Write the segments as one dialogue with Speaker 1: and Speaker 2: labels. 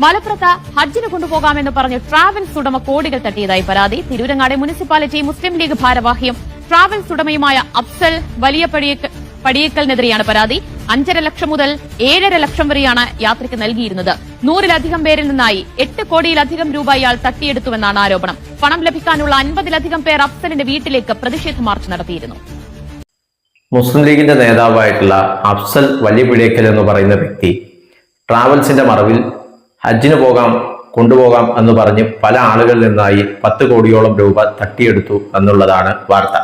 Speaker 1: മലപ്പുറത്ത് ഹജ്ജിന് കൊണ്ടുപോകാമെന്ന് പറഞ്ഞ് ട്രാവൽസ് ഉടമ കോടികൾ തട്ടിയതായി പരാതി. തിരൂരങ്ങാട് മുനിസിപ്പാലിറ്റി മുസ്ലിം ലീഗ് ഭാരവാഹിയും ട്രാവൽസ് ഉടമയുമായ അഫ്സൽ വലിയ പടിയേക്ക- പടിയേക്കലിനെതിരെയാണ് പരാതി. അഞ്ചര ലക്ഷം മുതൽ ഏഴര ലക്ഷം വരെയാണ് യാത്രയ്ക്ക് നൽകിയിരുന്നത്. നൂറിലധികം പേരിൽ നിന്നായി എട്ട് കോടിയിലധികം രൂപ ഇയാൾ തട്ടിയെടുത്തുവെന്നാണ് ആരോപണം. പണം ലഭിക്കാനുള്ള അൻപതിലധികം പേർ അഫ്സലിന്റെ വീട്ടിലേക്ക് പ്രതിഷേധ മാർച്ച് നടത്തിയിരുന്നു.
Speaker 2: മുസ്ലിം ലീഗിന്റെ നേതാവായിട്ടുള്ള അഫ്സൽ വലിയ പിടിയേക്കൽ എന്ന് പറയുന്ന വ്യക്തി ട്രാവൽസിന്റെ മറവിൽ ഹജ്ജിന് പോകാം കൊണ്ടുപോകാം എന്ന് പറഞ്ഞ് പല ആളുകളിൽ നിന്നായി പത്ത് കോടിയോളം രൂപ തട്ടിയെടുത്തു എന്നുള്ളതാണ് വാർത്ത.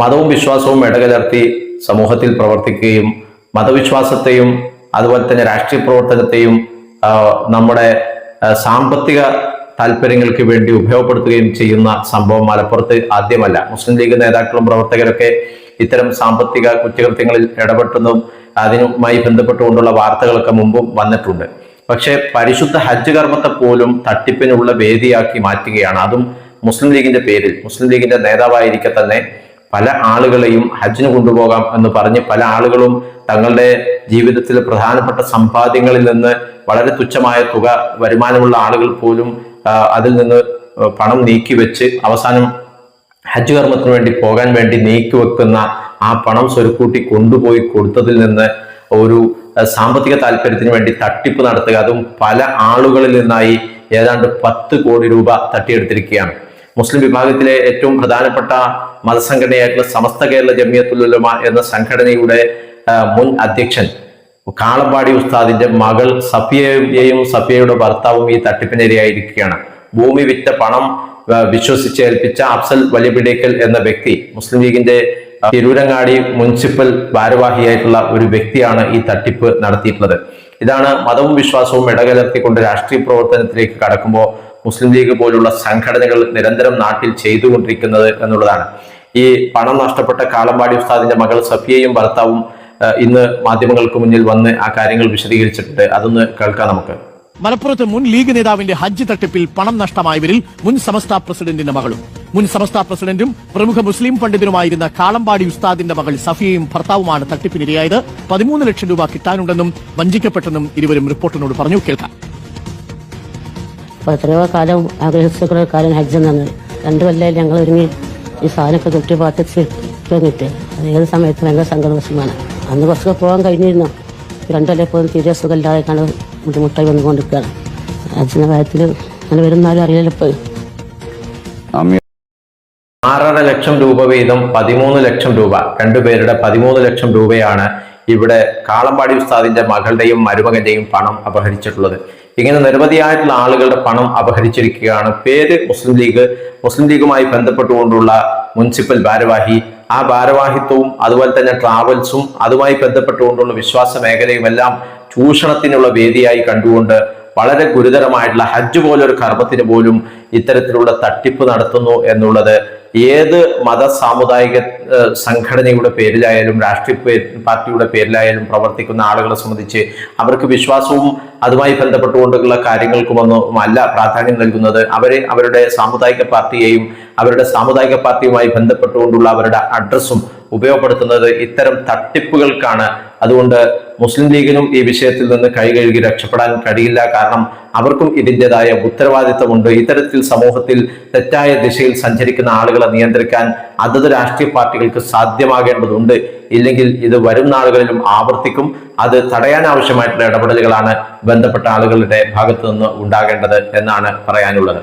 Speaker 2: മതവും വിശ്വാസവും ഇടകലർത്തി സമൂഹത്തിൽ പ്രവർത്തിക്കുകയും മതവിശ്വാസത്തെയും അതുപോലെ തന്നെ രാഷ്ട്രീയ പ്രവർത്തനത്തെയും നമ്മുടെ സാമ്പത്തിക താല്പര്യങ്ങൾക്ക് വേണ്ടി ഉപയോഗപ്പെടുത്തുകയും ചെയ്യുന്ന സംഭവം മലപ്പുറത്ത് ആദ്യമല്ല. മുസ്ലിം ലീഗ് നേതാക്കളും പ്രവർത്തകരൊക്കെ ഇത്തരം സാമ്പത്തിക കുറ്റകൃത്യങ്ങളിൽ ഇടപെട്ടെന്നും അതിനുമായി ബന്ധപ്പെട്ടുകൊണ്ടുള്ള വാർത്തകളൊക്കെ മുമ്പും വന്നിട്ടുണ്ട്. പക്ഷേ പരിശുദ്ധ ഹജ്ജ് കർമ്മത്തെ പോലും തട്ടിപ്പിനുള്ള വേദിയാക്കി മാറ്റുകയാണ്. അതും മുസ്ലിം ലീഗിന്റെ പേരിൽ. മുസ്ലിം ലീഗിന്റെ നേതാവായിരിക്കെ തന്നെ പല ആളുകളെയും ഹജ്ജിന് കൊണ്ടുപോകാം എന്ന് പറഞ്ഞ് പല ആളുകളും തങ്ങളുടെ ജീവിതത്തിലെ പ്രധാനപ്പെട്ട സമ്പാദ്യങ്ങളിൽ നിന്ന് വളരെ തുച്ഛമായ തുക വരുമാനമുള്ള ആളുകൾ പോലും അതിൽ നിന്ന് പണം നീക്കി വെച്ച് അവസാനം ഹജ്ജ് കർമ്മത്തിന് വേണ്ടി പോകാൻ വേണ്ടി നീക്കി വെക്കുന്ന ആ പണം സ്വരുക്കൂട്ടി കൊണ്ടുപോയി കൊടുത്തതിൽ നിന്ന് ഒരു സാമ്പത്തിക താല്പര്യത്തിന് വേണ്ടി തട്ടിപ്പ് നടത്തുക. അതും പല ആളുകളിൽ നിന്നായി ഏതാണ്ട് പത്ത് കോടി രൂപ തട്ടിയെടുത്തിരിക്കുകയാണ്. മുസ്ലിം വിഭാഗത്തിലെ ഏറ്റവും പ്രധാനപ്പെട്ട മതസംഘടനയായിട്ടുള്ള സമസ്ത കേരള ജമിയത്തുൽ ഉലമ എന്ന സംഘടനയുടെ മുൻ അധ്യക്ഷൻ കാളമ്പാടി ഉസ്താദിന്റെ മകൾ സഫിയയെയും സഫിയയുടെ ഭർത്താവും ഈ തട്ടിപ്പിനിരയായിരിക്കുകയാണ്. ഭൂമി വിറ്റ പണം വിശ്വസിച്ച് ഏൽപ്പിച്ച അഫ്സൽ വലിയപിടേക്കൽ എന്ന വ്യക്തി മുസ്ലിം ലീഗിന്റെ തിരൂരങ്ങാടി മുനിസിപ്പൽ ഭാരവാഹിയായിട്ടുള്ള ഒരു വ്യക്തിയാണ് ഈ തട്ടിപ്പ് നടത്തിയിട്ടുള്ളത്. ഇതാണ് മതവും വിശ്വാസവും ഇടകലർത്തിക്കൊണ്ട് രാഷ്ട്രീയ പ്രവർത്തനത്തിലേക്ക് കടക്കുമ്പോൾ മുസ്ലിം ലീഗ് പോലുള്ള സംഘടനകൾ നിരന്തരം നാട്ടിൽ ചെയ്തുകൊണ്ടിരിക്കുന്നത് എന്നുള്ളതാണ്. ഈ പണം നഷ്ടപ്പെട്ട കാലമ്പാടി ഉസ്താദിന്റെ മകൾ സഫിയയും ഭർത്താവും ഇന്ന് മാധ്യമങ്ങൾക്ക് മുന്നിൽ വന്ന് ആ കാര്യങ്ങൾ വിശദീകരിച്ചിട്ടുണ്ട്. അതൊന്ന് കേൾക്കാം നമുക്ക്.
Speaker 3: മലപ്പുറത്ത് മുൻ ലീഗ് നേതാവിന്റെ ഹജ്ജ് തട്ടിപ്പിൽ പണം നഷ്ടമായവരിൽ മുൻ സമസ്ത പ്രസിഡന്റിന്റെ മകളും. മുൻ സമസ്ത പ്രസിഡന്റും പ്രമുഖ മുസ്ലിം പണ്ഡിതനുമായിരുന്ന കാളമ്പാടി ഉസ്താദിന്റെ മകൾ സഫിയയും ഭർത്താവുമാണ് തട്ടിപ്പിനിരയായത്. പതിമൂന്ന് ലക്ഷം രൂപ കിട്ടാനുണ്ടെന്നും വഞ്ചിക്കപ്പെട്ടെന്നും ഇരുവരും റിപ്പോർട്ടിനോട് പറഞ്ഞു. കേൾക്കാം.
Speaker 4: എത്രയോ കാലം ആഗ്രഹിച്ചുള്ള കാലം ഹജ്ജ് എന്നാണ്. രണ്ടു കൊല്ലം ഞങ്ങൾ ഒരുങ്ങി ഈ സാധനമൊക്കെ തൊട്ടി പാട്ടിച്ച് തോന്നിട്ട്. അത് ഏത് സമയത്ത് ഭയങ്കര സങ്കടവശമാണ്. അന്ന് കുറച്ചൊക്കെ പോകാൻ കഴിഞ്ഞിരുന്നു. രണ്ടു കൊല്ലം പോലും തീരെ സുഖമില്ലാതെ കണ്ട് ബുദ്ധിമുട്ടായി വന്നുകൊണ്ടിരിക്കുകയാണ്. ഹജ്ജിന്റെ കാര്യത്തിൽ അങ്ങനെ വരുന്നാലും അറിയില്ല ഇപ്പോൾ.
Speaker 2: ആറര ലക്ഷം രൂപ വീതം പതിമൂന്ന് ലക്ഷം രൂപ. രണ്ടുപേരുടെ പതിമൂന്ന് ലക്ഷം രൂപയാണ് ഇവിടെ കാളമ്പാടി ഉസ്താദിന്റെ മകളുടെയും മരുമകന്റെയും പണം അപഹരിച്ചിട്ടുള്ളത്. ഇങ്ങനെ നിരവധിയായിട്ടുള്ള ആളുകളുടെ പണം അപഹരിച്ചിരിക്കുകയാണ്. പേര് മുസ്ലിം ലീഗ് മുസ്ലിം ലീഗുമായി ബന്ധപ്പെട്ടുകൊണ്ടുള്ള മുനിസിപ്പൽ ഭാരവാഹി. ആ ഭാരവാഹിത്വവും അതുപോലെ തന്നെ ട്രാവൽസും അതുമായി ബന്ധപ്പെട്ടുകൊണ്ടുള്ള വിശ്വാസ മേഖലയുമെല്ലാം ചൂഷണത്തിനുള്ള വേദിയായി കണ്ടുകൊണ്ട് വളരെ ഗുരുതരമായിട്ടുള്ള ഹജ്ജ് പോലൊരു കർമ്മത്തിന് പോലും ഇത്തരത്തിലുള്ള തട്ടിപ്പ് നടത്തുന്നു എന്നുള്ളത് ഏത് മത സാമുദായിക സംഘടനയുടെ പേരിലായാലും രാഷ്ട്രീയ പാർട്ടിയുടെ പേരിലായാലും പ്രവർത്തിക്കുന്ന ആളുകളെ സംബന്ധിച്ച് അവർക്ക് വിശ്വാസവും അതുമായി ബന്ധപ്പെട്ടുകൊണ്ടുള്ള കാര്യങ്ങൾക്കുമൊന്നും അല്ല പ്രാധാന്യം നൽകുന്നത്. അവരെ അവരുടെ സാമുദായിക പാർട്ടിയെയും അവരുടെ സാമുദായിക പാർട്ടിയുമായി ബന്ധപ്പെട്ടുകൊണ്ടുള്ള അവരുടെ അഡ്രസ്സും ഉപയോഗപ്പെടുത്തുന്നത് ഇത്തരം തട്ടിപ്പുകൾക്കാണ്. അതുകൊണ്ട് മുസ്ലിം ലീഗിനും ഈ വിഷയത്തിൽ നിന്ന് കൈ കഴുകി രക്ഷപ്പെടാൻ കഴിയില്ല. കാരണം അവർക്കും ഇതിന്റെതായ ഉത്തരവാദിത്തമുണ്ട് ഇത്തരത്തിൽ സമൂഹത്തിൽ തെറ്റായ ദിശയിൽ സഞ്ചരിക്കുന്ന ആളുകളെ നിയന്ത്രിക്കാൻ അതത് രാഷ്ട്രീയ പാർട്ടികൾക്ക് സാധ്യമാകേണ്ടതുണ്ട്. ഇല്ലെങ്കിൽ ഇത് വരും നാളുകളിലും ആവർത്തിക്കും. അത് തടയാൻ ആവശ്യമായിട്ടുള്ള ഇടപെടലുകളാണ് ബന്ധപ്പെട്ട ആളുകളുടെ ഭാഗത്തു നിന്ന് ഉണ്ടാകേണ്ടത് എന്നാണ് പറയാനുള്ളത്.